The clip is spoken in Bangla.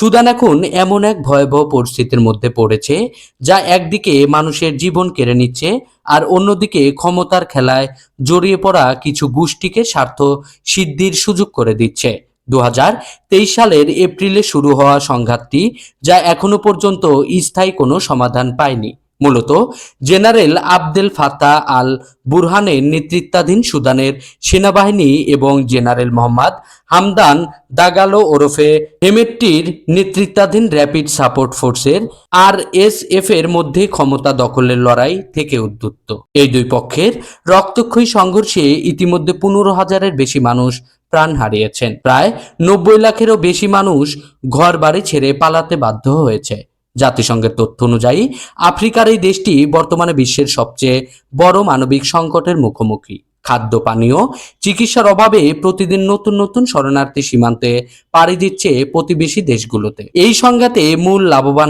সুদান এখন এমন এক ভয়াবহ পরিস্থিতির মধ্যে পড়েছে, যা একদিকে মানুষের জীবন কেড়ে নিচ্ছে আর অন্যদিকে ক্ষমতার খেলায় জড়িয়ে পড়া কিছু গোষ্ঠীকে স্বার্থ সিদ্ধির সুযোগ করে দিচ্ছে। দু হাজার তেইশ সালের এপ্রিলে শুরু হওয়া সংঘাতটি, যা এখনও পর্যন্ত স্থায়ী কোনো সমাধান পায়নি। মূলত জেনারেল আবদেল ফাতা আল বুরহানের নেতৃত্বাধীন সুদানের সেনাবাহিনী এবং জেনারেল মোহাম্মদ হামদান দাগালো ওরফে হেমেট্টির নেতৃত্বাধীন র্যাপিড সাপোর্ট ফোর্সের আর এস এর মধ্যে ক্ষমতা দখলের লড়াই থেকে উদ্যুত্ত এই দুই পক্ষের রক্তক্ষয়ী সংঘর্ষে ইতিমধ্যে পনেরো হাজারের বেশি মানুষ প্রাণ হারিয়েছেন। প্রায় নব্বই লাখেরও বেশি মানুষ ঘর বাড়ি ছেড়ে পালাতে বাধ্য হয়েছে। জাতিসংঘের তথ্য অনুযায়ী, আফ্রিকার এই দেশটি বর্তমানে বিশ্বের সবচেয়ে বড় মানবিক সংকটের মুখোমুখি। খাদ্য, পানীয়, চিকিৎসার অভাবে প্রতিদিন নতুন নতুন শরণার্থী সীমান্তে পাড়ি দিচ্ছে প্রতিবেশী দেশগুলোতে। এই সংঘাতে মূল লাভবান